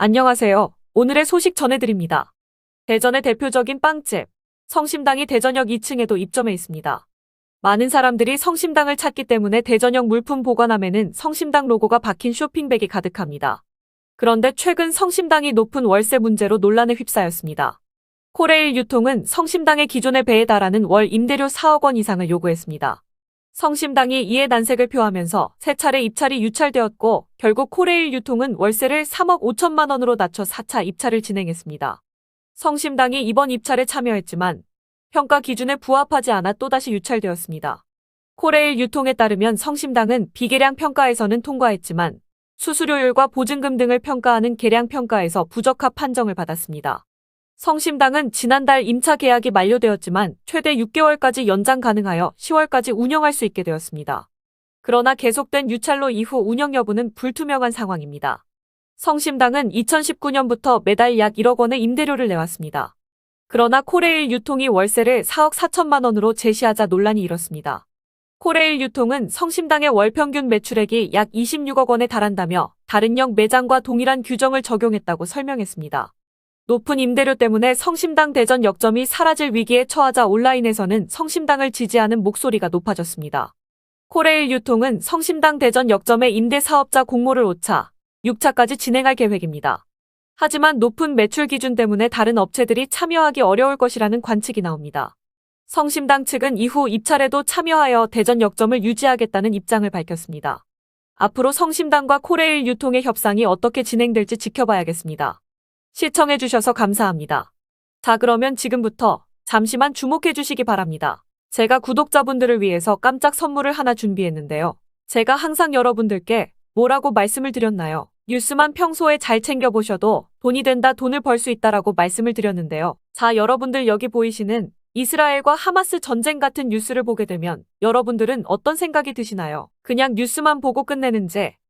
안녕하세요. 오늘의 소식 전해드립니다. 대전의 대표적인 빵집, 성심당이 대전역 2층에도 입점해 있습니다. 많은 사람들이 성심당을 찾기 때문에 대전역 물품 보관함에는 성심당 로고가 박힌 쇼핑백이 가득합니다. 그런데 최근 성심당이 높은 월세 문제로 논란에 휩싸였습니다. 코레일 유통은 성심당의 기존의 배에 달하는 월 임대료 4억 원 이상을 요구했습니다. 성심당이 이에 난색을 표하면서 세 차례 입찰이 유찰되었고 결국 코레일 유통은 월세를 3억 5천만 원으로 낮춰 4차 입찰을 진행했습니다. 성심당이 이번 입찰에 참여했지만 평가 기준에 부합하지 않아 또다시 유찰되었습니다. 코레일 유통에 따르면 성심당은 비계량 평가에서는 통과했지만 수수료율과 보증금 등을 평가하는 계량 평가에서 부적합 판정을 받았습니다. 성심당은 지난달 임차 계약이 만료되었지만 최대 6개월까지 연장 가능하여 10월까지 운영할 수 있게 되었습니다. 그러나 계속된 유찰로 이후 운영 여부는 불투명한 상황입니다. 성심당은 2019년부터 매달 약 1억 원의 임대료를 내왔습니다. 그러나 코레일 유통이 월세를 4억 4천만 원으로 제시하자 논란이 일었습니다. 코레일 유통은 성심당의 월 평균 매출액이 약 26억 원에 달한다며 다른 역 매장과 동일한 규정을 적용했다고 설명했습니다. 높은 임대료 때문에 성심당 대전 역점이 사라질 위기에 처하자 온라인에서는 성심당을 지지하는 목소리가 높아졌습니다. 코레일 유통은 성심당 대전 역점의 임대 사업자 공모를 5차, 6차까지 진행할 계획입니다. 하지만 높은 매출 기준 때문에 다른 업체들이 참여하기 어려울 것이라는 관측이 나옵니다. 성심당 측은 이후 입찰에도 참여하여 대전 역점을 유지하겠다는 입장을 밝혔습니다. 앞으로 성심당과 코레일 유통의 협상이 어떻게 진행될지 지켜봐야겠습니다. 시청해주셔서 감사합니다. 자, 그러면 지금부터 잠시만 주목해주시기 바랍니다. 제가 구독자분들을 위해서 깜짝 선물을 하나 준비했는데요. 제가 항상 여러분들께 뭐라고 말씀을 드렸나요? 뉴스만 평소에 잘 챙겨보셔도 돈이 된다, 돈을 벌 수 있다라고 말씀을 드렸는데요. 자, 여러분들 여기 보이시는 이스라엘과 하마스 전쟁 같은 뉴스를 보게 되면 여러분들은 어떤 생각이 드시나요? 그냥 뉴스만 보고 끝내는지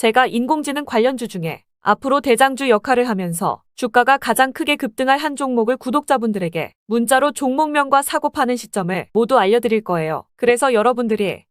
제가 인공지능 관련주 중에 앞으로 대장주 역할을 하면서 주가가 가장 크게 급등할 한 종목을 구독자분들에게 문자로 종목명과 사고 파는 시점을 모두 알려드릴 거예요. 그래서 여러분들이